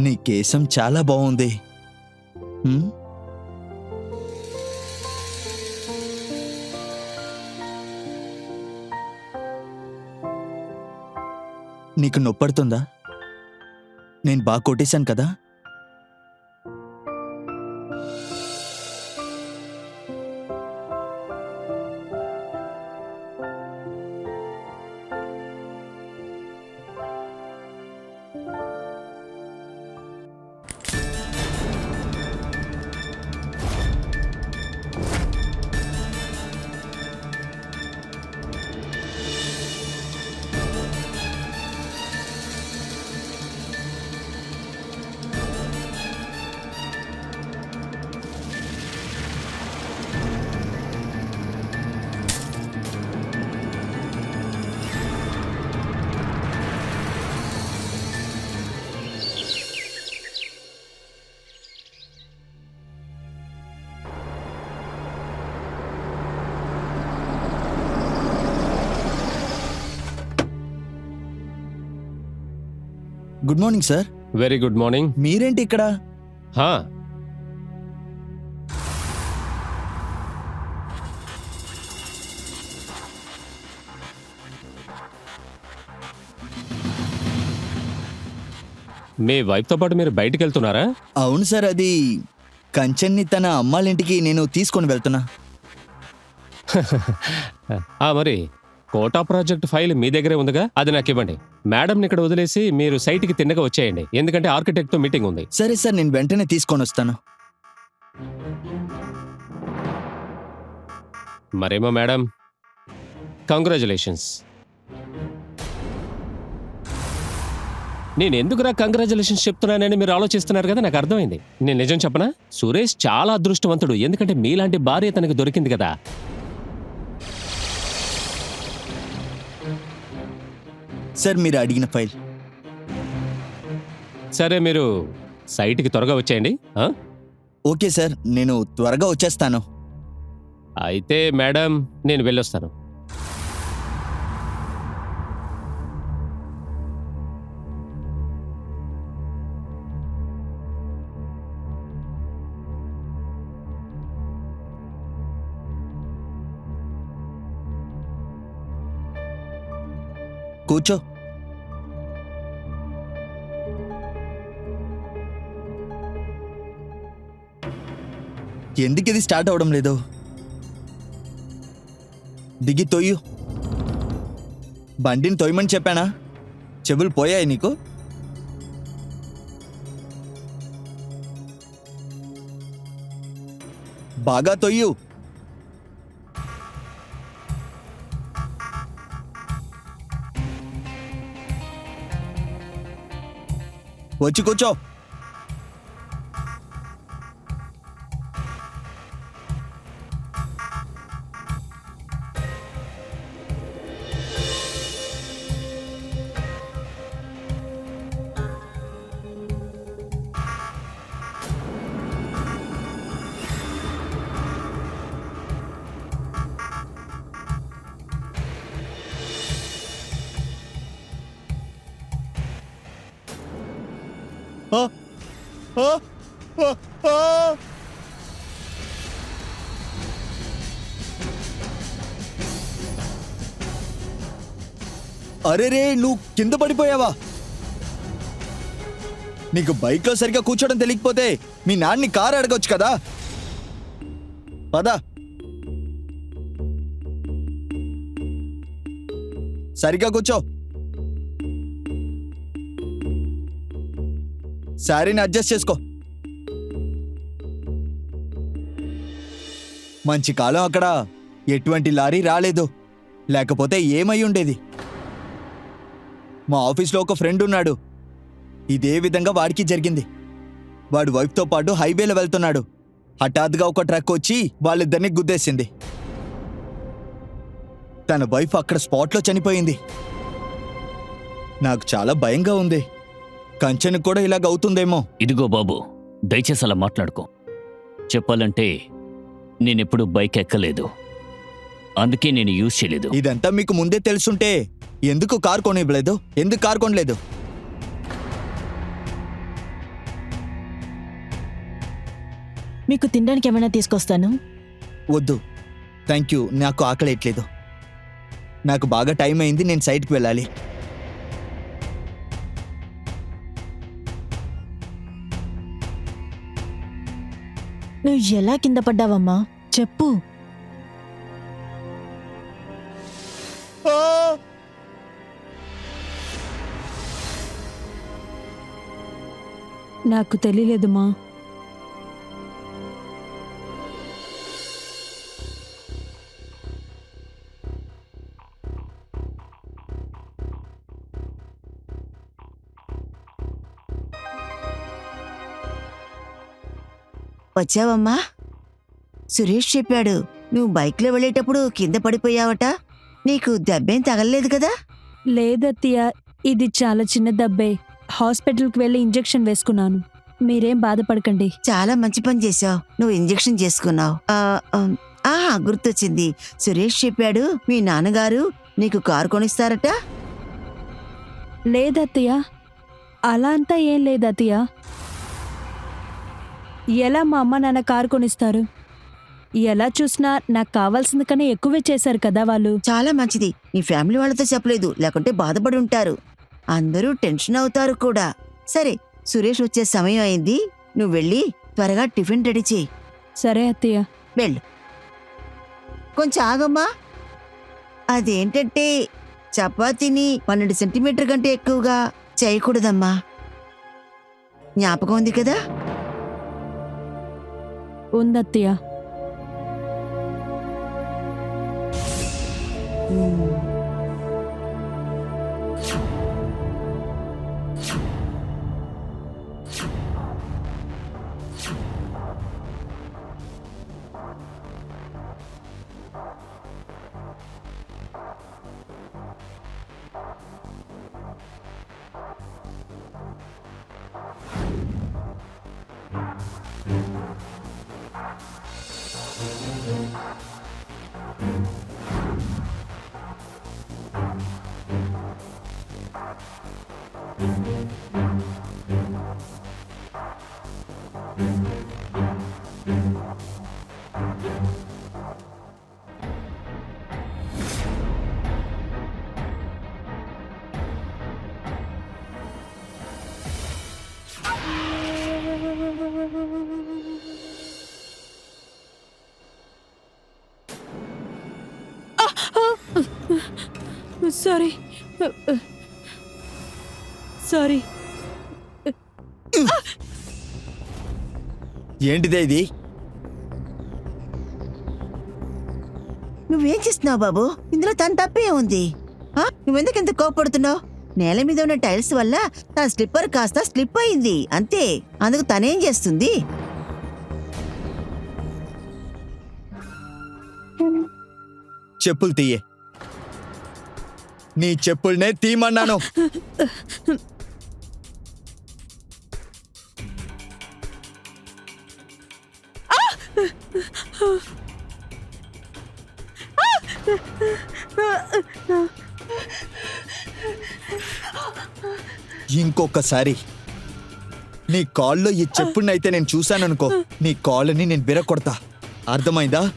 నీ కేశం చాలా బాగుంది. నీకు నొప్పడుతుందా? నేను బాగా కొట్టేశాను కదా? Good morning sir. Very good morning. మీరేంటి ఇక్కడ? హా. మీ వైఫ్తో పాటు మీరు బయటికి వెళ్తున్నారా? అవును సార్. అది కంచన్ని తన అమ్మాళ్ళింటికి నేను తీసుకొని వెళ్తున్నా. ఆ మరి కోటా ప్రాజెక్ట్ ఫైల్ మీ దగ్గరే ఉందిగా? అది నాకు ఇవ్వండి. మేడంని ఇక్కడ వదిలేసి మీరు సైట్కి తిన్నగా వచ్చేయండి. ఎందుకంటే ఆర్కిటెక్ట్తో మీటింగ్ ఉంది. సరే సార్ నేను వెంటనే తీసుకొని వస్తాను. మరేమో మేడం? కంగ్రాచులేషన్స్ నేను ఎందుకురా కంగ్రాచులేషన్స్ చెప్తున్నానని మీరు ఆలోచిస్తున్నారు కదా నాకు అర్థమైంది. నేను నిజం చెప్పనా? సురేష్ చాలా అదృష్టవంతుడు. ఎందుకంటే మీలాంటి భార్య తనకు దొరికింది కదా. సార్ మీరు అడిగిన ఫైల్. సరే మీరు సైట్కి త్వరగా వచ్చేయండి ఆ? ఓకే సార్ నేను త్వరగా వచ్చేస్తాను. అయితే మేడం నేను వెళ్ళొస్తాను. కూర్చో. ఎందుకు ఇది స్టార్ట్ అవడం లేదు? దిగి తొయ్యు. బండిని తొయ్యమని చెప్పానా? చెవులు పోయాయి నీకు? బాగా తొయ్యు. వచ్చి కూర్చో. అరే రే నువ్వు కింద పడిపోయావా? నీకు బైక్లో సరిగ్గా కూర్చోడం తెలియకపోతే మీ నాన్ని కారు అడగొచ్చు కదా? పదా. సరిగ్గా కూర్చో. శారీని అడ్జస్ట్ చేసుకో. మంచి కాలం అక్కడ. ఎటువంటి లారీ రాలేదు. లేకపోతే ఏమై ఉండేది? మా ఆఫీస్లో ఒక ఫ్రెండ్ ఉన్నాడు. ఇదే విధంగా వాడికి జరిగింది. వాడు వైఫ్తో పాటు హైవేలో వెళ్తున్నాడు. హఠాత్తుగా ఒక ట్రక్ వచ్చి వాళ్ళిద్దరిని గుద్దేసింది. తన వైఫ్ అక్కడ స్పాట్లో చనిపోయింది. నాకు చాలా భయంగా ఉంది. కంచెను కూడా ఇలాగ అవుతుందేమో. ఇదిగో బాబు దయచేసి అలా మాట్లాడుకో. చెప్పాలంటే నేనెప్పుడు బైక్ ఎక్కలేదు. అందుకే నేను యూజ్ చేయలేదు. ఇదంతా మీకు ముందే తెలుసుంటే ఎందుకు కారు కొనివ్వలేదు ఎందుకు కారు కొనలేదు? మీకు తినడానికి ఏమైనా తీసుకొస్తాను? వద్దు. థ్యాంక్ యూ నాకు ఆకలేయట్లేదు. నాకు బాగా టైం అయింది. నేను సైట్కి వెళ్ళాలి. నువ్వు ఎలా కింద పడ్డావమ్మా? చెప్పు. నాకు తెలియలేదుమా వచ్చావమ్మా? సురేష్ చెప్పాడు నువ్వు బైక్లో వెళ్ళేటప్పుడు కింద పడిపోయావట. నీకు దెబ్బేం తగలలేదు కదా? లేదత్తయ్య ఇది చాలా చిన్న దబ్బే. హాస్పిటల్కి వెళ్ళి ఇంజెక్షన్ వేసుకున్నాను. మీరేం బాధపడకండి. చాలా మంచి పని చేశావు. నువ్వు ఇంజెక్షన్ చేసుకున్నావు. ఆ, ఆమ్, ఆహా గుర్తొచ్చింది. సురేష్ చెప్పాడు మీ నాన్నగారు నీకు కారు కొనిస్తారట? లేదత్తయ్య. అలా అంతా ఏం లేదత్తయ్య. ఎలా మా అమ్మ నాన్న కారు కొనిస్తారు? ఎలా చూసినా నాకు కావాల్సింది కన్నా ఎక్కువే చేశారు కదా వాళ్ళు. చాలా మంచిది. నీ ఫ్యామిలీ వాళ్ళతో చెప్పలేదు. లేకుంటే బాధపడి ఉంటారు. అందరూ టెన్షన్ అవుతారు కూడా. సరే సురేష్ వచ్చే సమయం అయింది. నువ్వు వెళ్ళి త్వరగా టిఫిన్ రెడీ చేయి. సరే అత్తయ్య. వెళ్ళు. కొంచెం ఆగమ్మా. అదేంటంటే చపాతీని పన్నెండు సెంటీమీటర్ కంటే ఎక్కువగా చేయకూడదమ్మా. జ్ఞాపకం ఉంది కదా? उन्नतियाँ। సారీ. సారీ. ఏంటిదే ఇది? నువ్వేం చేస్తున్నావు బాబు? ఇందులో తన తప్పే ఉంది? నువ్వెందుకు ఇంత కోపడుతున్నావు నేల మీద ఉన్న టైల్స్ వల్ల తన స్లిప్పర్ కాస్త స్లిప్ అయింది. అంతే. అందుకు తనేం చేస్తుంది? చెప్పులు తీయే. నీ చెప్పుల్నే తీయమన్నాను ఇంకొకసారి నీ కాల్లో ఈ చెప్పునైతే నేను చూశాననుకో నీ కాళ్ళని నేను విరగొడతా. అర్థమైందా?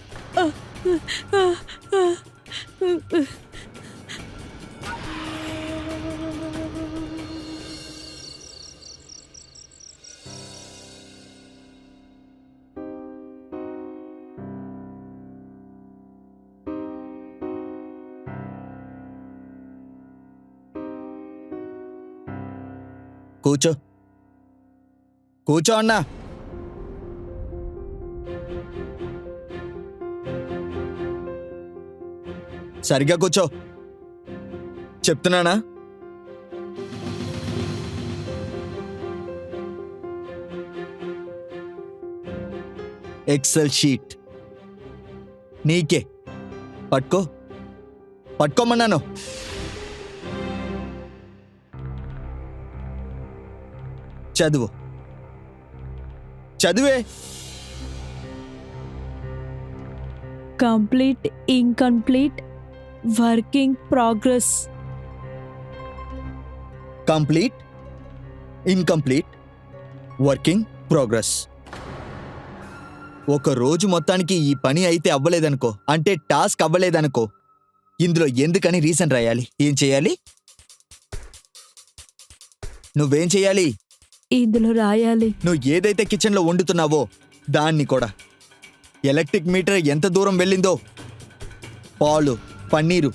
కూర్చో. కూర్చో అన్నా. సరిగ్గా కూర్చో. చెప్తున్నానా? Excel sheet. నీకే. పట్టుకో. పట్టుకోమన్నాను. చదువు. చదివే. Complete incomplete working progress. Complete incomplete working progress. ఒక రోజు మొత్తానికి ఈ పని అయితే అవ్వలేదనుకో అంటే టాస్క్ అవ్వలేదనుకో ఇందులో ఎందుకని రీజన్ రాయాలి? ఏం చేయాలి? నువ్వేం చేయాలి? ఇందులో రాయాలి. నువ్వు ఏదైతే కిచెన్లో వండుతున్నావో దాన్ని కూడా. ఎలక్ట్రిక్ మీటర్ ఎంత దూరం వెళ్ళిందో? పాలు పన్నీరు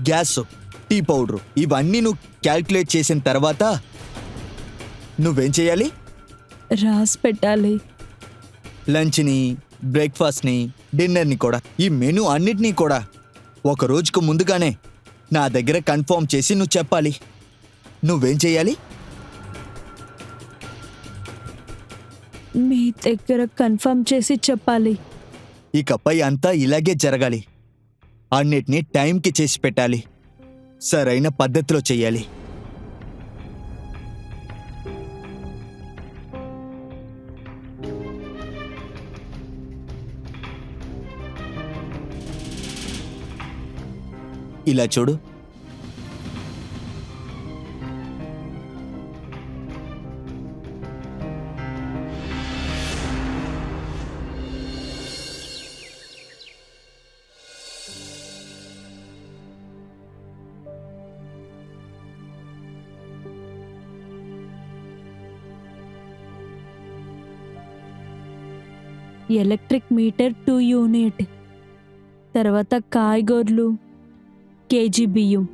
గ్యాస్ టీ పౌడరు ఇవన్నీ నువ్వు క్యాల్కులేట్ చేసిన తర్వాత నువ్వేం చేయాలి? రాసి పెట్టాలి. లంచ్ని బ్రేక్ఫాస్ట్ని డిన్నర్ని కూడా. ఈ మెనూ అన్నిటినీ కూడా. ఒక రోజుకు ముందుగానే నా దగ్గర కన్ఫర్మ్ చేసి నువ్వు చెప్పాలి. నువ్వేం చేయాలి? మీ దగ్గర కన్ఫర్మ్ చేసి చెప్పాలి. ఇకపై అంతా ఇలాగే జరగాలి. అన్నిటినీ టైంకి చేసి పెట్టాలి. సరైన పద్ధతిలో చెయ్యాలి ఇలా చూడు. Electric meter two unit. తర్వాత కాయగూరలు కేజీ బియ్యం.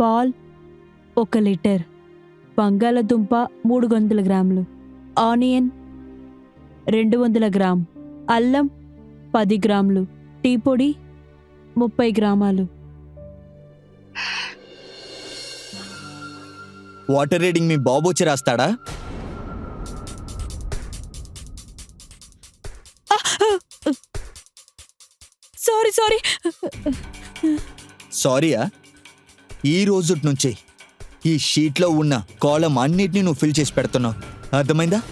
పాల్ ఒక లీటర్. బంగాళదుంప మూడు వందల గ్రాములు. ఆనియన్ రెండు వందల గ్రామ్. అల్లం పది గ్రాములు. టీ పొడి ముప్పై గ్రామాలు. వాటర్ రీడింగ్ మీ బాబు వచ్చి రాస్తాడా? Sorry sorry. సారీయా? ఈ రోజు నుంచి ఈ షీట్లో ఉన్న కాలం అన్నిటినీ నువ్వు ఫిల్ చేసి పెడుతున్నావు. అర్థమైందా?